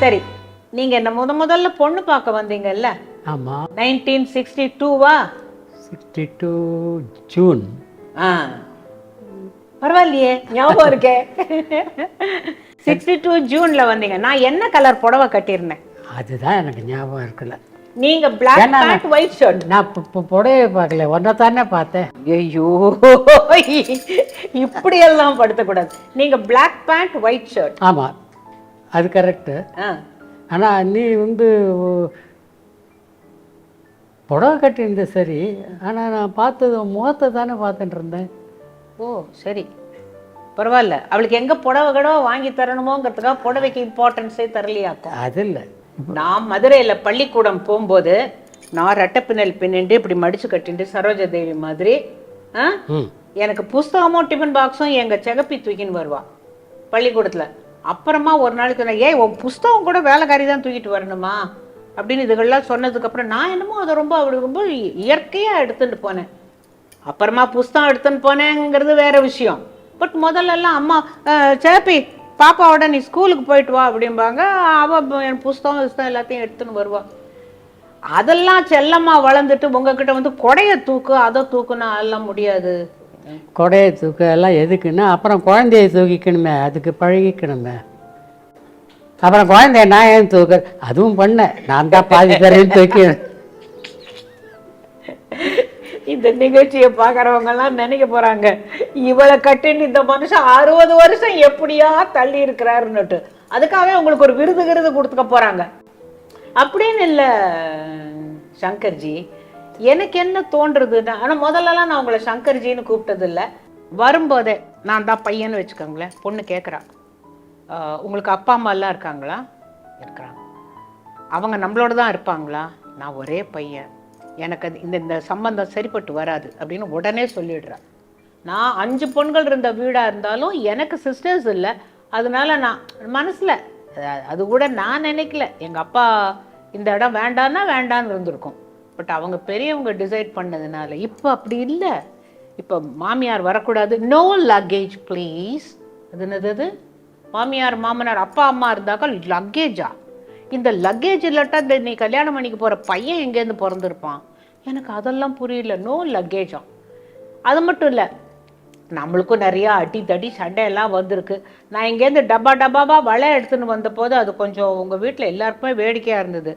சரி நீங்க என்ன முத முதல்ல பொண்ணு பார்க்க வந்தீங்கல்ல? ஆமாம் நைன்டீன் சிக்ஸ்டி டூவா சிக்ஸ்டி டூ ஜூன் ஆ. பரவாயில்லையே ஞாபகம் இருக்கே. சிக்ஸ்டி டூ ஜூன்ல வந்தீங்க. நான் என்ன கலர் புடவை கட்டியிருந்தேன்? அதுதான் எனக்கு ஞாபகம் இருக்குல்ல நீங்க பிளாக் பேண்ட் ஒயிட் ஷர்ட் நான் புடவைய பார்க்கல ஒன்றை தானே பார்த்தேன். ஐயோ இப்படி எல்லாம் படுத்தக்கூடாது. நீங்க பிளாக் பேண்ட் ஒயிட் ஷர்ட் ஆமாம் அது கரெக்டு ஆனால் நீ வந்து புடவை கட்டியிருந்த சரி ஆனால் நான் பார்த்தது முகத்தை தானே பார்த்துட்டு இருந்தேன். ஓ சரி. பரவாயில்ல. அவளுக்கு எங்க புடவை கடவை வாங்கி தரணுமோங்கிறதுக்காக புடவைக்கு இம்பார்ட்டன்ஸே தரலையாக்கும் அது இல்லை. நான் மதுரையில பள்ளிக்கூடம் போகும்போது நான் ரெட்டப்பின்னல் பின்னிண்டு இப்படி மடிச்சு கட்டிண்டு சரோஜா தேவி மாதிரி எனக்கு புஸ்தகமும் டிஃபன் பாக்ஸும் எங்க செகப்பி தூக்கின்னு வருவா பள்ளிக்கூடத்துல. அப்புறமா ஒரு நாளைக்கு நான் ஏய் உன் புஸ்தகம் கூட வேலைக்காரி தான் தூக்கிட்டு வரணுமா? அப்படின்னு இதுகள்லாம் சொன்னதுக்கு அப்புறம் நான் என்னமோ அதை ரொம்ப அப்படி ரொம்ப இயற்கையா எடுத்துட்டு போனேன். அப்புறமா புஸ்தகம் எடுத்துன்னு போனேங்கிறது வேற விஷயம். பட் முதல்ல எல்லாம் அம்மா சேப்பி பாப்பாவோட நீ ஸ்கூலுக்கு போயிட்டு வா அப்படிம்பாங்க. அவள் என் புஸ்தகம் புஸ்தகம் எல்லாத்தையும் எடுத்துன்னு வருவாள் அதெல்லாம் செல்லம்மா வளர்ந்துட்டு உங்ககிட்ட வந்து கொடையை தூக்கு அதை தூக்குனா எல்லாம் முடியாது. கொடையை தூக்க எல்லாம் எதுக்குன்னா அப்புறம் குழந்தைய தூக்கிக்கணுமே அதுக்கு பழகிக்கணுமே. அப்புறம் குழந்தைய நான் ஏன் தூக்க அதுவும் பண்ணேன். நான் தான் பாதி தரேன்னு தூக்கி இந்த நிகழ்ச்சியை பார்க்குறவங்கெல்லாம் நினைக்க போகிறாங்க இவளை கட்டின்னு இந்த மனுஷன் அறுபது வருஷம் எப்படியா தள்ளி இருக்கிறாருன்னுட்டு. அதுக்காகவே உங்களுக்கு ஒரு விருது விருது கொடுத்துக்க போகிறாங்க அப்படின்னு இல்லை சங்கர்ஜி எனக்கு என்ன தோன்றுதுன்னா ஆனால் முதல்லலாம் நான் உங்களை சங்கர்ஜின்னு கூப்பிட்டதில்லை. வரும்போதே நான் தான் பையன்னு வச்சுக்கோங்களேன் பொண்ணு கேட்குறா உங்களுக்கு அப்பா அம்மா எல்லாம் இருக்காங்களா? இருக்கிறாங்க. அவங்க நம்மளோட தான் இருப்பாங்களா? நான் ஒரே பையன். எனக்கு அது இந்த இந்த சம்பந்தம் சரிப்பட்டு வராது அப்படின்னு உடனே சொல்லிடுறேன். நான் அஞ்சு பொண்கள் இருந்த வீடாக இருந்தாலும் எனக்கு சிஸ்டர்ஸ் இல்லை. அதனால நான் மனசில் அது கூட நான் நினைக்கல. எங்கள் அப்பா இந்த இடம் வேண்டான்னா வேண்டான்னு இருந்திருக்கும். பட் அவங்க பெரியவங்க டிசைட் பண்ணதுனால இப்போ அப்படி இல்லை. இப்போ மாமியார் வரக்கூடாது. நோ லக்கேஜ் ப்ளீஸ் அது? என்னது மாமியார் மாமனார் அப்பா அம்மா இருந்தாக்கா லக்கேஜா இந்த லக்கேஜ் இல்லாட்டா இந்த நீ கல்யாணம் பண்ணிக்க போகிற பையன் எங்கேருந்து பிறந்திருப்பான்? எனக்கு அதெல்லாம் புரியல. நோ லக்கேஜா அது மட்டும் இல்லை நம்மளுக்கும் நிறையா அடி தடி சண்டையெல்லாம் வந்திருக்கு. நான் இங்கேருந்து டப்பா டப்பாவாக வலை எடுத்துன்னு வந்தபோது அது கொஞ்சம் உங்கள் வீட்டில் எல்லாருக்குமே வேடிக்கையாக இருந்தது.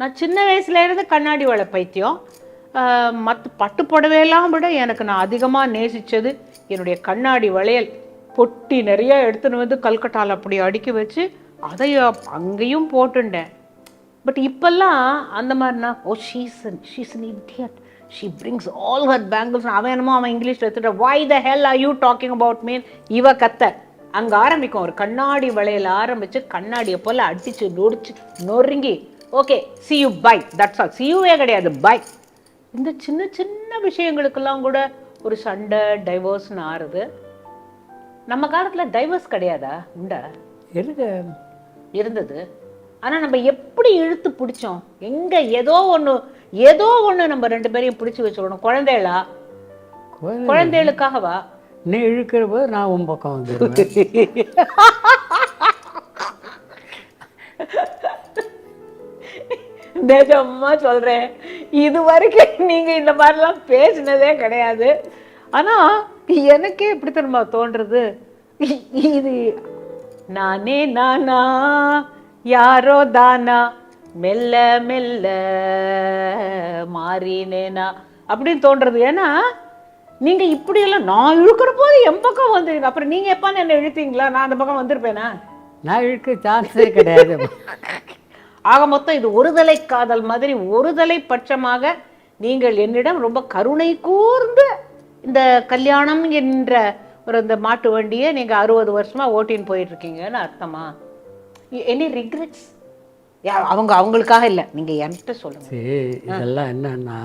நான் சின்ன வயசுலேருந்து கண்ணாடி வலை பைத்தியம். மற்ற பட்டு புடவையெல்லாம் விட எனக்கு நான் அதிகமாக நேசித்தது என்னுடைய கண்ணாடி வளையல். பொட்டி நிறையா எடுத்துன்னு வந்து கல்கட்டாவில் அப்படி அடுக்கி வச்சு அதை அங்கேயும் போட்டுண்டேன். பட் இப்போல்லாம் அந்த மாதிரினா ஓ Susan Susan idiot she brings all her bangles அவன் என்னமோ அவன் இங்கிலீஷில் எடுத்துட்டு why the hell are you talking about mean இவ கத்த அங்கே ஆரம்பிக்கும். ஒரு கண்ணாடி வளையல் ஆரம்பித்து கண்ணாடியை போல் அடிச்சு நொடிச்சு நொறுங்கி okay see you bye that's all சியூவே கிடையாது. பை இந்த சின்ன சின்ன விஷயங்களுக்கெல்லாம் கூட ஒரு சண்டை டைவோர்ஸ்னு ஆறுது. நம்ம காலத்தில் டைவர்ஸ் கிடையாதா? உண்டா? எதுக்கு? இருந்தது. ஆனா நம்ம எப்படி இழுத்து பிடிச்சோம்? எங்க ஏதோ ஒண்ணு ஏதோ ஒண்ணு நம்ம ரெண்டு பேரையும் பிடிச்சு வச்சுக்கணும் குழந்தைகளா? குழந்தைகளுக்காகவா? நீ இழுக்கிற போது நான் உன் பக்கம் வந்துடுவேன் நிஜமா சொல்றேன். இது வரைக்கும் நீங்க இந்த மாதிரிலாம் பேசினதே கிடையாது. ஆனா எனக்கே எப்படி தெரியுமா தோன்றது இ- இது நானே நானா யாரோ தானா? மெல்ல மெல்ல மாறினேனா? அப்படின்னு தோன்றது. ஏன்னா நீங்க இப்படியெல்லாம் நான் இழுக்கிற போது என் பக்கம் வந்துருங்க. அப்புறம் நீங்க எப்பான்னு என்ன இழுத்தீங்களா? நான் அந்த பக்கம் வந்திருப்பேனா? நான் இழுக்க சான்ஸே கிடையாது. ஆக மொத்தம் இது ஒருதலை காதல் மாதிரி ஒருதலை பட்சமாக நீங்கள் என்னிடம் ரொம்ப கருணை கூர்ந்து இந்த கல்யாணம் என்ற ஒரு இந்த மாட்டு வண்டியை நீங்க அறுபது வருஷமா ஓட்டின்னு போயிட்டு இருக்கீங்கன்னு அர்த்தமா எனி ரிக்ரெட்ஸ் அவங்க அவங்களுக்காக இல்லை. நீங்க என்கிட்ட சொல்லுங்க. சரி இதெல்லாம் என்னன்னா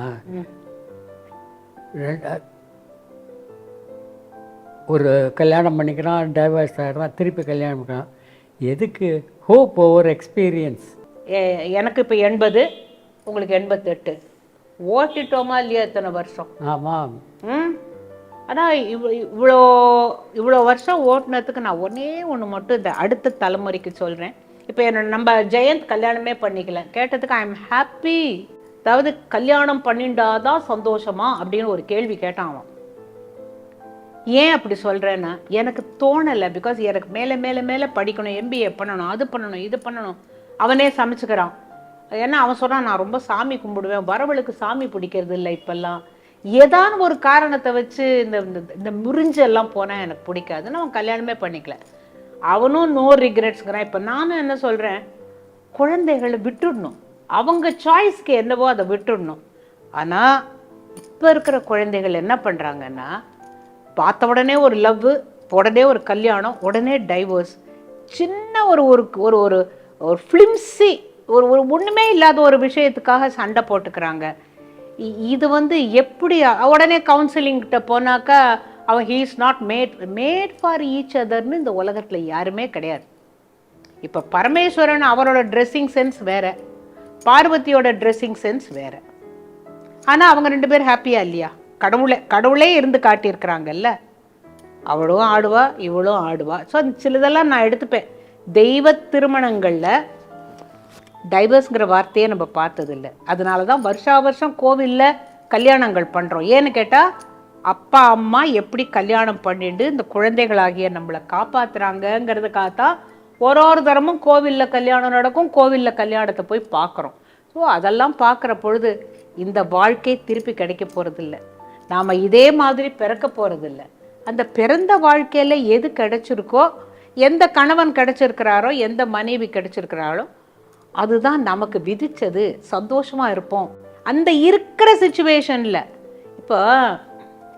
ஒரு கல்யாணம் பண்ணிக்கிறான் டைவர்ஸ் ஆகிடுறான் திருப்பி கல்யாணம் பண்ணிக்கிறான். எதுக்கு? ஹோப் ஓவர் எக்ஸ்பீரியன்ஸ் எனக்கு இப்போ எண்பது உங்களுக்கு எண்பத்தெட்டு. ஓட்டிட்டோமா இல்லையா இத்தனை வருஷம்? ஆமாம். ம்? ஆனால் இவ் இவ்வளோ இவ்வளோ வருஷம் ஓட்டுனதுக்கு நான் ஒன்றே ஒன்று மட்டும் இந்த அடுத்த தலைமுறைக்கு சொல்கிறேன் இப்போ என்ன நம்ம ஜெயந்த் கல்யாணமே பண்ணிக்கல. கேட்டதுக்கு ஐ எம் ஹாப்பி அதாவது கல்யாணம் பண்ணிண்டாதான் சந்தோஷமா? அப்படின்னு ஒரு கேள்வி கேட்டான் அவன் ஏன் அப்படி சொல்கிறேன்னா எனக்கு தோணலை. பிகாஸ் எனக்கு மேலே மேலே மேலே படிக்கணும் எம்பிஏ பண்ணணும் அது பண்ணணும் இது பண்ணணும். அவனே சமைச்சுக்கிறான். ஏன்னா அவன் சொன்னான் நான் ரொம்ப சாமி கும்பிடுவேன். வரவளுக்கு சாமி பிடிக்கிறது இல்லை இப்போல்லாம். ஏதான ஒரு காரணத்தை வச்சு இந்த இந்த- இந்த முறிஞ்செல்லாம் போனால் எனக்கு பிடிக்காதுன்னு அவன் கல்யாணமே பண்ணிக்கல. அவனும் நோ ரிக்ரெட்ஸ்ங்கிறான் இப்போ நானும் என்ன சொல்கிறேன் குழந்தைகளை விட்டுடணும். அவங்க சாய்ஸ்க்கு என்னவோ அதை விட்டுடணும். ஆனால் இப்போ இருக்கிற குழந்தைகள் என்ன பண்ணுறாங்கன்னா பார்த்த உடனே ஒரு லவ் உடனே ஒரு கல்யாணம் உடனே டைவோர்ஸ் சின்ன ஒரு ஒரு ஒரு ஒரு ஒரு ஃபிலிம்ஸி ஒரு ஒரு ஒன்றுமே இல்லாத ஒரு விஷயத்துக்காக சண்டை போட்டுக்கிறாங்க. இது வந்து எப்படி உடனே கவுன்சிலிங்கிட்ட போனாக்கா அவன் he is not mad made for each அதர்னு இந்த உலகத்தில் யாருமே கிடையாது. இப்போ பரமேஸ்வரன் அவரோட ட்ரெஸ்ஸிங் சென்ஸ் வேற பார்வதியோட ட்ரெஸ்ஸிங் சென்ஸ் வேற. ஆனால் அவங்க ரெண்டு பேரும் ஹாப்பியா இல்லையா? கடவுளே கடவுளே இருந்து காட்டியிருக்கிறாங்கல்ல. அவளும் ஆடுவா இவளும் ஆடுவா. ஸோ சிலதெல்லாம் நான் எடுத்துப்பேன். தெய்வ திருமணங்களில் டைவர்ஸ்ங்கிற வார்த்தையே நம்ம பார்த்ததில்ல. அதனால தான் வருஷா வருஷம் கோவில்ல கல்யாணங்கள் பண்ணுறோம் ஏன்னு கேட்டால் அப்பா அம்மா எப்படி கல்யாணம் பண்ணிட்டு இந்த குழந்தைகளாகிய நம்மளை காப்பாற்றுறாங்கங்கிறதுக்காக தான் ஒரு ஒரு தரமும் கோவிலில் கல்யாணம் நடக்கும் கோவிலில் கல்யாணத்தை போய் பார்க்குறோம். ஸோ அதெல்லாம் பார்க்குற பொழுது இந்த வாழ்க்கை திருப்பி கிடைக்க போகிறதில்ல நாம் இதே மாதிரி பிறக்க போகிறதில்ல அந்த பிறந்த வாழ்க்கையில் எது கிடைச்சிருக்கோ எந்த கணவன் கிடைச்சிருக்கிறாரோ எந்த மனைவி கிடச்சிருக்கிறாரோ அதுதான் நமக்கு விதிச்சது. சந்தோஷமாக இருப்போம். அந்த இருக்கிற சுச்சுவேஷனில் இப்போ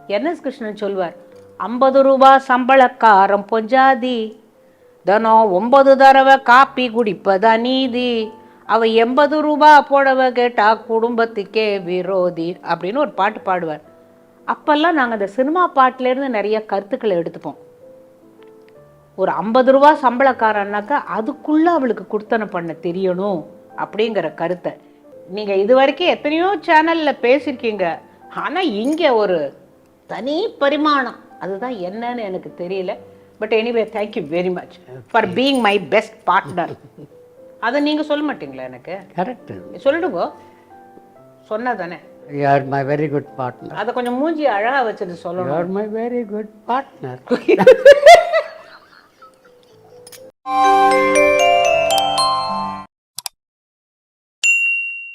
என்எஸ் கிருஷ்ணன் சொல்வார் ஐம்பது ரூபா சம்பளக்காரம் பொஞ்சாதி தினம் ஒன்பது தடவை காப்பி குடிப்பதா நீதி அவ எண்பது ரூபா போடவ கேட்டா குடும்பத்துக்கே விரோதி அப்படின்னு ஒரு பாட்டு பாடுவார். அப்பெல்லாம் நாங்கள் அந்த சினிமா பாட்டிலேருந்து நிறைய கருத்துக்களை எடுத்துப்போம். ஒரு ஐம்பது ரூபா சம்பளக்காரன்னாக்கா அதுக்குள்ள அவளுக்கு குடுத்தனை பண்ண தெரியணும் அப்படிங்கிற கருத்தை. நீங்க இது வரைக்கும் எத்தனையோ சேனல்ல பேசியிருக்கீங்க ஆனா இங்க ஒரு தனி பரிமாணம். அதுதான் என்னன்னு எனக்கு தெரியல. But anyway thank you very much for being my best partner அதை நீங்க சொல்ல மாட்டீங்களா எனக்கு? கரெக்டு சொல்லிடுங்க. சொன்னதானே. You are my very good partner அதை கொஞ்சம் மூஞ்சி அழகா வச்சுட்டு சொல்லணும் you are my very good partner